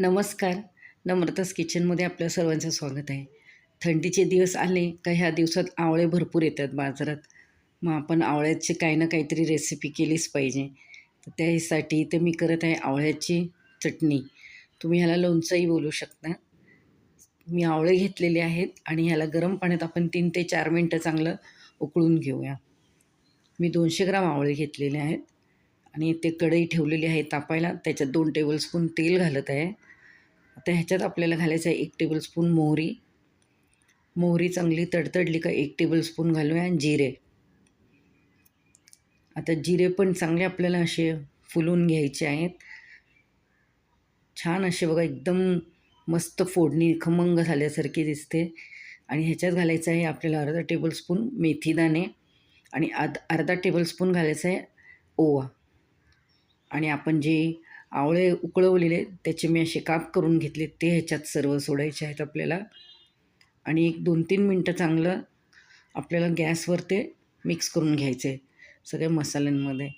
नमस्कार. नम्रतास किचनमध्ये आपल्या सर्वांचं स्वागत आहे. थंडीचे दिवस आले का ह्या दिवसात आवळे भरपूर येतात बाजारात. मग आपण आवळ्याची काही ना काहीतरी रेसिपी केलीच पाहिजे. तर त्यासाठी इथे मी करत आहे आवळ्याची चटणी. तुम्ही ह्याला लोणचंही बोलू शकता. मी आवळे घेतलेले आहेत आणि ह्याला गरम पाण्यात आपण तीन ते चार मिनटं चांगलं उकळून घेऊया. मी दोनशे ग्राम आवळे घेतलेले आहेत. आणि ते कढई ठेवलेली आहे तापायला. त्याच्यात दोन टेबलस्पून तेल घालत आहे. आता ह्याच्यात आपल्याला घालायचं आहे एक टेबलस्पून मोहरी. मोहरी चांगली तडतडली का एक टेबलस्पून घालूया आणि जिरे. आता जिरे पण चांगले आपल्याला असे फुलून घ्यायचे आहेत. छान असे बघा एकदम मस्त फोडणी खमंग झाल्यासारखी दिसते. आणि ह्याच्यात घालायचं आहे आपल्याला अर्धा टेबलस्पून मेथीदाणे आणि अर्ध अर्धा टेबलस्पून घालायचं आहे ओवा. आणि आपण जे आवळे उकळवलेले त्याचे मी असे काप करून घेतले ते ह्याच्यात सर्व सोडायचे आहेत आपल्याला. आणि एक दोन तीन मिनटं चांगलं आपल्याला गॅसवर ते मिक्स करून घ्यायचे सगळ्या मसाल्यांमध्ये.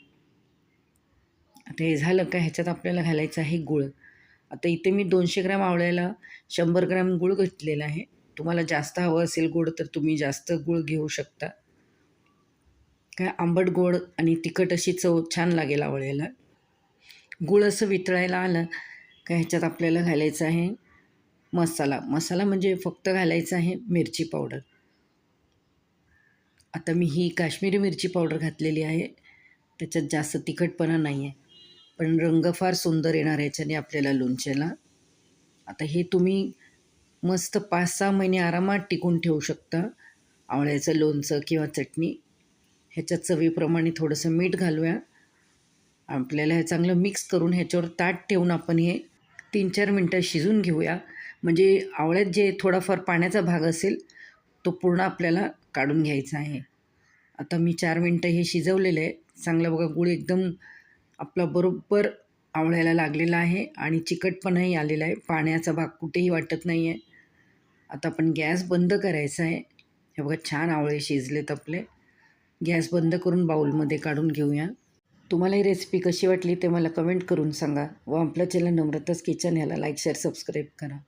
आता हे झालं का ह्याच्यात आपल्याला घालायचं आहे गुळ. आता इथे मी दोनशे ग्रॅम आवळ्याला शंभर ग्रॅम गुळ घेतलेला आहे. तुम्हाला जास्त हवं असेल गोड तर तुम्ही जास्त गुळ घेऊ शकता. काय आंबट गोड आणि तिखट अशी चव छान लागेल आवळ्याला. गुळ असं वितळायला आलं का ह्याच्यात आपल्याला घालायचं आहे मसाला. मसाला म्हणजे फक्त घालायचं आहे मिरची पावडर. आता मी ही काश्मीरी मिरची पावडर घातलेली आहे. त्याच्यात जास्त तिखटपणा नाही आहे पण रंग फार सुंदर येणार याच्याने आपल्याला लोणच्याला. आता हे तुम्ही मस्त पाच सहा महिने आरामात टिकून ठेवू शकता. आवळ्याचं लोणचं किंवा चटणी. ह्याच्यात चवीप्रमाणे थोडंसं मीठ घालूया. आपल्याला हे चांगलं मिक्स करून ह्याच्यावर ताट ठेवून आपण हे तीन चार मिनटं शिजून घेऊया. म्हणजे आवळ्यात जे थोडाफार पाण्याचा भाग असेल तो पूर्ण आपल्याला काढून घ्यायचा आहे. आता मी चार मिनटं हे शिजवलेलं आहे चांगलं बघा गुळ एकदम आपला बरोबर आवळ्याला लागलेला आहे आणि चिकटपणाही आलेला आहे. पाण्याचा भाग कुठेही वाटत नाही आहे आता आपण गॅस बंद करायचा आहे. हे बघा छान आवळे शिजलेत आपले. गॅस बंद करून बाऊलमध्ये काढून घेऊया. तुम्हाला ही रेसिपी कशी वाटली ते मला कमेंट करून सांगा. व आपलं चॅनल नम्रताच किचन ह्याला लाईक शेअर सबस्क्राईब करा.